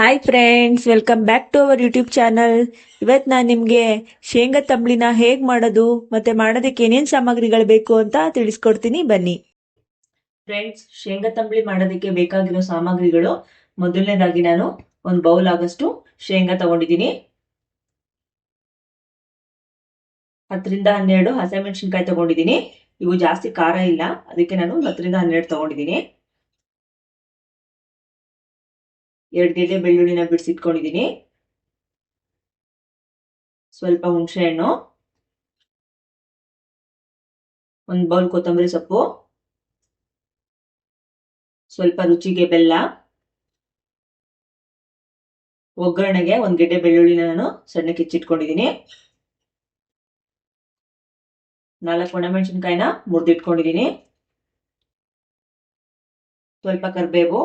Hi friends welcome back to our YouTube channel ಇವತ್ತು ನಾನು ನಿಮಗೆ ಶೇಂಗಾ ತಂಬ್ಳಿನ ಹೇಗೆ ಮಾಡೋದು, ಮತ್ತೆ ಮಾಡೋದಕ್ಕೆ ಏನೇನು ಸಾಮಗ್ರಿಗಳು ಬೇಕು ಅಂತ ತಿಳಿಸ್ಕೊಡ್ತೀನಿ. ಬನ್ನಿ. ಫ್ರೆಂಡ್ಸ್ ಶೇಂಗಾ ತಂಬ್ಳಿ ಮಾಡೋದಕ್ಕೆ ಬೇಕಾಗಿರೋ ಸಾಮಗ್ರಿಗಳು. ಮೊದಲನೇದಾಗಿ ನಾನು ಒಂದು ಬೌಲ್ ಆಗಷ್ಟು ಶೇಂಗಾ ತಗೊಂಡಿದ್ದೀನಿ. ಹತ್ತರಿಂದ ಹನ್ನೆರಡು ಹಸಿಮೆಣಸಿನ್ಕಾಯಿ ತಗೊಂಡಿದ್ದೀನಿ. ಇವು ಜಾಸ್ತಿ ಖಾರ ಇಲ್ಲ. ಅದಕ್ಕೆ ನಾನು ಹತ್ತರಿಂದ ಹನ್ನೆರಡು ತಗೊಂಡಿದ್ದೀನಿ. ಎರಡು ಗೆಡ್ಡೆ ಬೆಳ್ಳುಳ್ಳಿನ ಬಿಡಿಸಿಟ್ಕೊಂಡಿದ್ದೀನಿ ಸ್ವಲ್ಪ ಹುಣಸೆ ಹಣ್ಣು. ಒಂದು ಬೌಲ್ ಕೊತ್ತಂಬರಿ ಸೊಪ್ಪು. ಸ್ವಲ್ಪ ರುಚಿಗೆ ಬೆಲ್ಲ. ಒಗ್ಗರಣೆಗೆ ಒಂದು ಗೆಡ್ಡೆ ಬೆಳ್ಳುಳ್ಳಿನ ನಾನು ಸಣ್ಣ ಹೆಚ್ಚಿಟ್ಕೊಂಡಿದ್ದೀನಿ ನಾಲ್ಕು ಒಣಮೆಣಸಿನ್ಕಾಯಿನ ಮುರಿದಿಟ್ಕೊಂಡಿದ್ದೀನಿ ಸ್ವಲ್ಪ ಕರಿಬೇವು.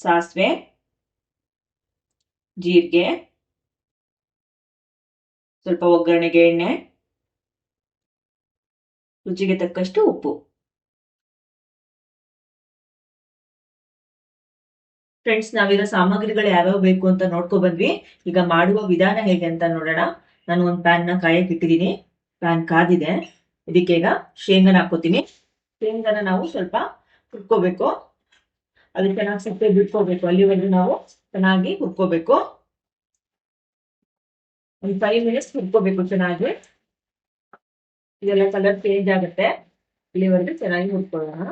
ಸಾಸಿವೆ, ಜೀರಿಗೆ, ಸ್ವಲ್ಪ ಒಗ್ಗರಣೆಗೆ ಎಣ್ಣೆ, ರುಚಿಗೆ ತಕ್ಕಷ್ಟು ಉಪ್ಪು. ಫ್ರೆಂಡ್ಸ್ ನಾವೀಗ ಸಾಮಗ್ರಿಗಳು ಯಾವ್ಯಾವ ಬೇಕು ಅಂತ ನೋಡ್ಕೊ ಬಂದ್ವಿ. ಈಗ ಮಾಡುವ ವಿಧಾನ ಹೇಗೆ ಅಂತ ನೋಡೋಣ. ನಾನು ಒಂದು ಪ್ಯಾನ್ನ ಕಾಯಕ್ಕೆ ಇಟ್ಟಿದ್ದೀನಿ. ಪ್ಯಾನ್ ಕಾದಿದೆ. ಇದಕ್ಕೆ ಈಗ ಶೇಂಗಾನ ಹಾಕೋತೀನಿ ಶೇಂಗಾನ ನಾವು ಸ್ವಲ್ಪ ಹುರ್ಕೋಬೇಕು. ಅದು ಚೆನ್ನಾಗಿ ಸಪ್ಪೆ ಬಿಟ್ಕೋಬೇಕು. ಅಲ್ಲಿವರೆಗೂ ನಾವು ಚೆನ್ನಾಗಿ ಹುರ್ಕೋಬೇಕು. ಒಂದು ಫೈವ್ ಮಿನಿಟ್ಸ್ ಹುರ್ಕೋಬೇಕು ಚೆನ್ನಾಗಿ. ಇದೆಲ್ಲ ಕಲರ್ ಚೇಂಜ್ ಆಗುತ್ತೆ. ಅಲ್ಲಿವರೆಗೂ ಚೆನ್ನಾಗಿ ಹುರ್ಕೊಳ್ಳೋಣ.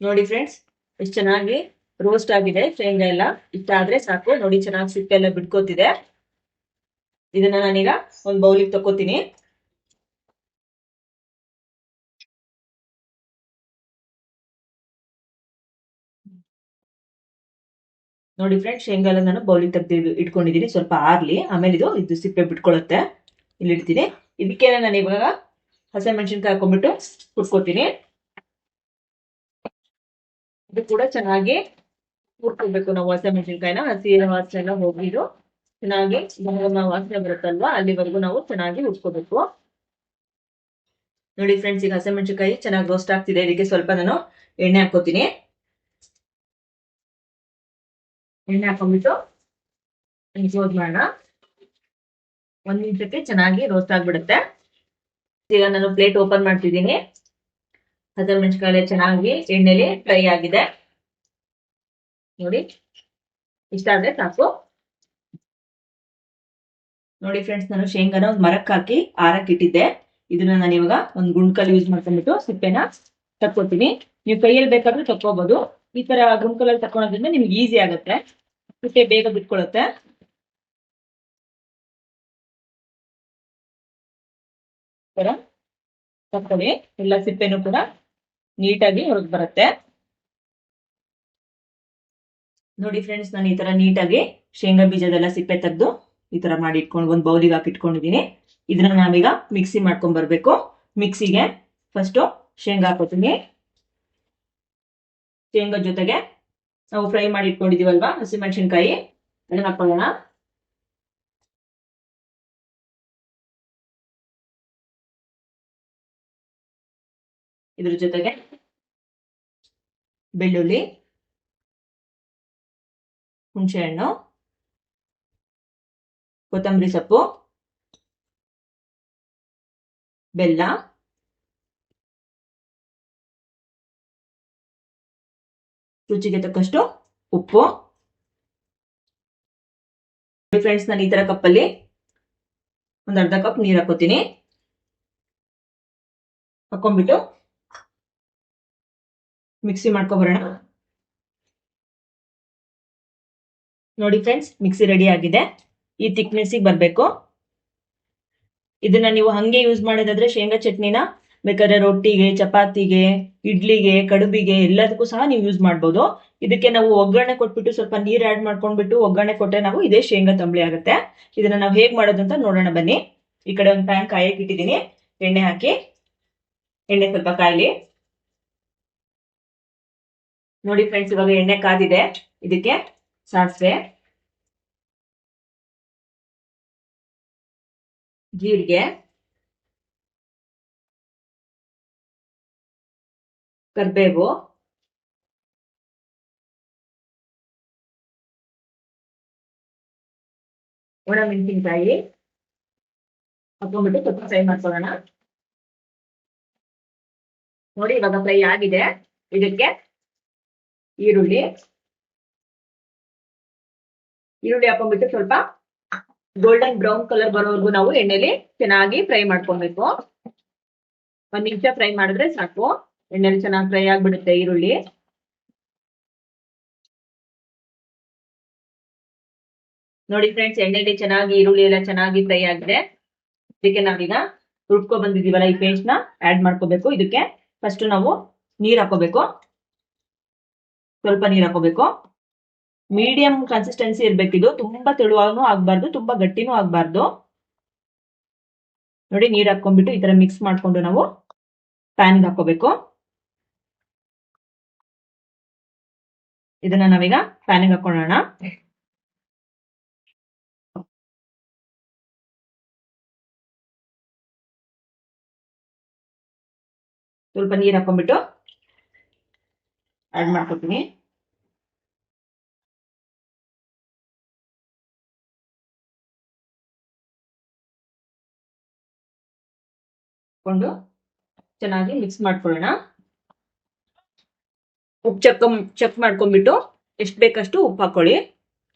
ನೋಡಿ ಫ್ರೆಂಡ್ಸ್ ಎಷ್ಟು ಚೆನ್ನಾಗಿ ರೋಸ್ಟ್ ಆಗಿದೆ, ಶೇಂಗಾ ಎಲ್ಲ ಇಷ್ಟ ಆದ್ರೆ ಸಾಕು. ನೋಡಿ ಚೆನ್ನಾಗಿ ಸಿಪ್ಪೆ ಎಲ್ಲ ಬಿಟ್ಕೋತಿದೆ. ಇದನ್ನ ನಾನೀಗ ಒಂದು ಬೌಲಿಗೆ ತಕೋತೀನಿ ನೋಡಿ ಫ್ರೆಂಡ್ಸ್ ಶೇಂಗಾ ನಾನು ಬೌಲಿ ತೆಗ್ದು ಇಟ್ಕೊಂಡಿದ್ದೀನಿ. ಸ್ವಲ್ಪ ಆರ್ಲಿ, ಆಮೇಲೆ ಇದು ಇದು ಸಿಪ್ಪೆ ಬಿಟ್ಕೊಳ್ಳುತ್ತೆ ಇಲ್ಲಿ ಇಡ್ತೀನಿ. ಇದಕ್ಕೆ ನಾನು ಇವಾಗ ಹಸಿ ಮೆಣಸಿನ್ಕಾಯಿ ಹಾಕೊಂಡ್ಬಿಟ್ಟು ಕುಟ್ಕೋತೀನಿ. ಇದು ಕೂಡ ಚೆನ್ನಾಗಿ ಹುರ್ಕೋಬೇಕು ನಾವು ಹಸಿ ಮೆಣಸಿನ್ಕಾಯಿನ ಹಸಿ ವಾಸನೆ ಹೋಗಿದ್ದು ಚೆನ್ನಾಗಿ ವಾಸನೆ ಬರುತ್ತಲ್ವಾ? ಅಲ್ಲಿವರೆಗೂ ನಾವು ಚೆನ್ನಾಗಿ ಉಟ್ಕೋಬೇಕು ನೋಡಿ ಫ್ರೆಂಡ್ಸ್ ಈಗ ಹಸಿ ಮೆಣಸಿನ್ಕಾಯಿ ಚೆನ್ನಾಗಿ ರೋಸ್ಟ್ ಆಗ್ತಿದೆ. ಇದಕ್ಕೆ ಸ್ವಲ್ಪ ನಾನು ಎಣ್ಣೆ ಹಾಕೋತೀನಿ ಎಣ್ಣೆ ಹಾಕೊಂಡ್ಬಿಟ್ಟು ಕ್ಲೋಸ್ ಮಾಡೋಣ. ಒಂದ್ ನಿಮಿಷಕ್ಕೆ ಚೆನ್ನಾಗಿ ರೋಸ್ಟ್ ಆಗ್ಬಿಡುತ್ತೆ. ಈಗ ನಾನು ಪ್ಲೇಟ್ ಓಪನ್ ಮಾಡ್ತಿದ್ದೀನಿ. ಹಸಿಮೆಣಸಿನಕಾಯಿ ಚೆನ್ನಾಗಿ ಎಣ್ಣೆಲಿ ಫ್ರೈ ಆಗಿದೆ. ನೋಡಿ, ಇಷ್ಟ ಆದ್ರೆ ಸಾಕು. ನೋಡಿ ಫ್ರೆಂಡ್ಸ್ ನಾನು ಶೇಂಗಾನ ಒಂದು ಮರಕ್ಕೆ ಹಾಕಿ ಆರಕ್ಕೆ ಇಟ್ಟಿದ್ದೆ. ಇದನ್ನ ನಾನು ಇವಾಗ ಒಂದು ಗುಂಡ್ಕಲ್ ಯೂಸ್ ಮಾಡ್ಕೊಂಡ್ಬಿಟ್ಟು ಸಿಪ್ಪೆನ ತಕ್ಕೊತೀನಿ ನೀವು ಕೈಯಲ್ಲಿ ಬೇಕಾದ್ರೂ ತಕ್ಕೋಬಹುದು ಈ ತರ ಗುಂಡ್ಕಲಲ್ಲಿ ತಕೊಳೋದ್ರಿಂದ ನಿಮ್ಗೆ ಈಸಿ ಆಗುತ್ತೆ. ಸಿಪ್ಪೆ ಬೇಗ ಬಿಟ್ಕೊಳ್ಳುತ್ತೆ ತಕ್ಕೊಳ್ಳಿ ಎಲ್ಲ ಸಿಪ್ಪೆನೂ ಕೂಡ ನೀಟಾಗಿ ಹೊರಗೆ ಬರುತ್ತೆ. ನೋಡಿ ಫ್ರೆಂಡ್ಸ್ ನಾನು ಈ ತರ ನೀಟಾಗಿ ಶೇಂಗಾ ಬೀಜದೆಲ್ಲ ಸಿಪ್ಪೆ ತೆಗೆದು ಈ ತರ ಮಾಡಿ ಇಟ್ಕೊಂಡು, ಒಂದು ಬೌಲಿಗೆ ಹಾಕಿ ಇಟ್ಕೊಂಡಿದ್ದೀನಿ ಇದನ್ನ ನಾವೀಗ ಮಿಕ್ಸಿ ಮಾಡ್ಕೊಂಡ್ ಬರ್ಬೇಕು. ಮಿಕ್ಸಿಗೆ ಫಸ್ಟ್ ಶೇಂಗಾ ಹಾಕೋತೀನಿ. ಶೇಂಗಾ ಜೊತೆಗೆ ನಾವು ಫ್ರೈ ಮಾಡಿ ಇಟ್ಕೊಂಡಿದೀವಲ್ವಾ ಹಸಿಮೆಣಸಿನ್ಕಾಯಿ. ಅದನ್ನ ಹಾಕೊಳ್ಳೋಣ. ಇದ್ರ ಜೊತೆಗೆ ಬೆಳ್ಳುಳ್ಳಿ, ಹುಣಸೆಹಣ್ಣು, ಕೊತ್ತಂಬರಿ ಸೊಪ್ಪು, ಬೆಲ್ಲ. ರುಚಿಗೆ ತಕ್ಕಷ್ಟು ಉಪ್ಪು. ಫ್ರೆಂಡ್ಸ್ ನಾನು ಈ ತರ ಕಪ್ಪಲ್ಲಿ ಒಂದು ಅರ್ಧ ಕಪ್ ನೀರು ಹಾಕೋತೀನಿ. ಹಾಕೊಂಡ್ಬಿಟ್ಟು ಮಿಕ್ಸಿ ಮಾಡ್ಕೊಬರೋಣ ನೋಡಿ ಫ್ರೆಂಡ್ಸ್ ಮಿಕ್ಸಿ ರೆಡಿ ಆಗಿದೆ. ಈ ತಿಕ್ನೆಸ್ಸಿಗೆ ಬರಬೇಕು. ಇದನ್ನ ನೀವು ಹಂಗೆ ಯೂಸ್ ಮಾಡೋದಾದ್ರೆ ಶೇಂಗಾ ಚಟ್ನಿನ ಬೇಕಾದ್ರೆ ರೊಟ್ಟಿಗೆ, ಚಪಾತಿಗೆ, ಇಡ್ಲಿಗೆ, ಕಡುಬಿಗೆ ಎಲ್ಲದಕ್ಕೂ ಸಹ ನೀವು ಯೂಸ್ ಮಾಡ್ಬೋದು. ಇದಕ್ಕೆ ನಾವು ಒಗ್ಗರಣೆ ಕೊಟ್ಬಿಟ್ಟು ಸ್ವಲ್ಪ ನೀರ್ ಆಡ್ ಮಾಡ್ಕೊಂಡ್ಬಿಟ್ಟು ಒಗ್ಗರಣೆ ಕೊಟ್ಟರೆ ನಾವು ಇದೇ ಶೇಂಗಾ ತಂಬಳಿ ಆಗುತ್ತೆ. ಇದನ್ನ ನಾವು ಹೇಗ್ ಮಾಡೋದು ಅಂತ ನೋಡೋಣ ಬನ್ನಿ. ಈ ಕಡೆ ಒಂದು ಪ್ಯಾನ್ ಕಾಯಕ್ಕೆ ಇಟ್ಟಿದ್ದೀನಿ. ಎಣ್ಣೆ ಹಾಕಿ. ಎಣ್ಣೆ ಸ್ವಲ್ಪ ಕಾಯ್ಲಿ. ನೋಡಿ ಫ್ರೆಂಡ್ಸ್ ಇವಾಗ ಎಣ್ಣೆ ಕಾದಿದೆ. ಇದಕ್ಕೆ ಸಾಸಿವೆ. ಜೀರಿಗೆ. ಕರಿಬೇವು. ಒಣಮೆಣಸಿನ್ಕಾಯಿ. ಹಾಕೊಂಡ್ಬಿಟ್ಟು ಸ್ವಲ್ಪ ಫ್ರೈ ಮಾಡ್ಕೊಳ್ಳೋಣ. ನೋಡಿ ಇವಾಗ ಫ್ರೈ ಆಗಿದೆ. ಇದಕ್ಕೆ ಈರುಳ್ಳಿ. ಈರುಳ್ಳಿ ಹಾಕೊಂಡ್ಬಿಟ್ಟು ಸ್ವಲ್ಪ ಗೋಲ್ಡನ್ ಬ್ರೌನ್ ಕಲರ್ ಬರೋವರೆಗೂ ನಾವು ಎಣ್ಣೆಲಿ ಚೆನ್ನಾಗಿ ಫ್ರೈ ಮಾಡ್ಕೊಬೇಕು ಒಂದ್ ನಿಮಿಷ ಫ್ರೈ ಮಾಡಿದ್ರೆ ಸಾಕು. ಎಣ್ಣೆಲಿ ಚೆನ್ನಾಗಿ ಫ್ರೈ ಆಗ್ಬಿಡುತ್ತೆ ಈರುಳ್ಳಿ. ನೋಡಿ ಫ್ರೆಂಡ್ಸ್ ಎಣ್ಣೆಲಿ ಚೆನ್ನಾಗಿ ಈರುಳ್ಳಿ ಎಲ್ಲ ಚೆನ್ನಾಗಿ ಫ್ರೈ ಆಗಿದೆ. ಇದಕ್ಕೆ ನಾವೀಗ ರುಬ್ಕೊ ಬಂದಿದೀವಲ್ಲ ಈ ಪೇಸ್ಟ್ನ ಆಡ್ ಮಾಡ್ಕೋಬೇಕು. ಇದಕ್ಕೆ ಫಸ್ಟ್ ನಾವು ನೀರ್ ಹಾಕೋಬೇಕು ಸ್ವಲ್ಪ ನೀರ್ ಹಾಕೋಬೇಕು ಮೀಡಿಯಂ ಕನ್ಸಿಸ್ಟೆನ್ಸಿ ಇರ್ಬೇಕಿದು ತುಂಬಾ ತೆಳುವಾಗೂ ಆಗ್ಬಾರ್ದು, ತುಂಬಾ ಗಟ್ಟಿನೂ ಆಗ್ಬಾರ್ದು. ನೋಡಿ ನೀರ್ ಹಾಕೊಂಡ್ಬಿಟ್ಟು ಈ ತರ ಮಿಕ್ಸ್ ಮಾಡ್ಕೊಂಡು ನಾವು ಪ್ಯಾನ್ಗೆ ಹಾಕೋಬೇಕು ಇದನ್ನ ನಾವೀಗ ಪ್ಯಾನ್ಗೆ ಹಾಕೊಳ್ಳೋಣ ಸ್ವಲ್ಪ ನೀರ್ ಹಾಕೊಂಡ್ಬಿಟ್ಟು ಆಡ್ ಮಾಡ್ಕೊತೀನಿ ಕೊಂಡು ಚೆನ್ನಾಗಿ ಮಿಕ್ಸ್ ಮಾಡ್ಕೊಳ್ಳೋಣ ಉಪ್ಪು ಚೆಕ್ ಚೆಕ್ ಮಾಡ್ಕೊಂಡ್ಬಿಟ್ಟು ಎಷ್ಟು ಬೇಕಷ್ಟು ಉಪ್ಪು ಹಾಕೊಳ್ಳಿ.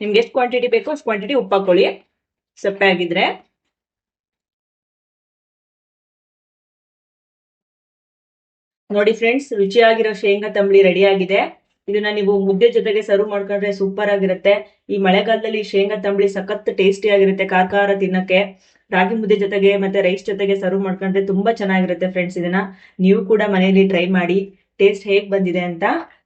ನಿಮ್ಗೆ ಎಷ್ಟು ಕ್ವಾಂಟಿಟಿ ಬೇಕೋ ಅಷ್ಟು ಕ್ವಾಂಟಿಟಿ ಉಪ್ಪು ಹಾಕೊಳ್ಳಿ. ಸಪ್ಪೆ ಆಗಿದ್ರೆ. ನೋಡಿ ಫ್ರೆಂಡ್ಸ್ ರುಚಿಯಾಗಿರೋ ಶೇಂಗಾ ತಂಬಳಿ ರೆಡಿ ಆಗಿದೆ. ಇದನ್ನ ನೀವು ಮುದ್ದೆ ಜೊತೆಗೆ ಸರ್ವ್ ಮಾಡ್ಕೊಂಡ್ರೆ ಸೂಪರ್ ಆಗಿರುತ್ತೆ. ಈ ಮಳೆಗಾಲದಲ್ಲಿ ಶೇಂಗಾ ತಂಬಳಿ ಸಖತ್ ಟೇಸ್ಟಿ ಆಗಿರುತ್ತೆ ಕಾರ್ಕಾರ ತಿನ್ನಕ್ಕೆ. ರಾಗಿ ಮುದ್ದೆ ಜೊತೆಗೆ ಮತ್ತೆ ರೈಸ್ ಜೊತೆಗೆ ಸರ್ವ್ ಮಾಡ್ಕೊಂಡ್ರೆ ತುಂಬಾ ಚೆನ್ನಾಗಿರುತ್ತೆ ಫ್ರೆಂಡ್ಸ್ ಇದನ್ನ. ನೀವು ಕೂಡ ಮನೆಯಲ್ಲಿ ಟ್ರೈ ಮಾಡಿ. ಟೇಸ್ಟ್ ಹೇಗ್ ಬಂದಿದೆ ಅಂತ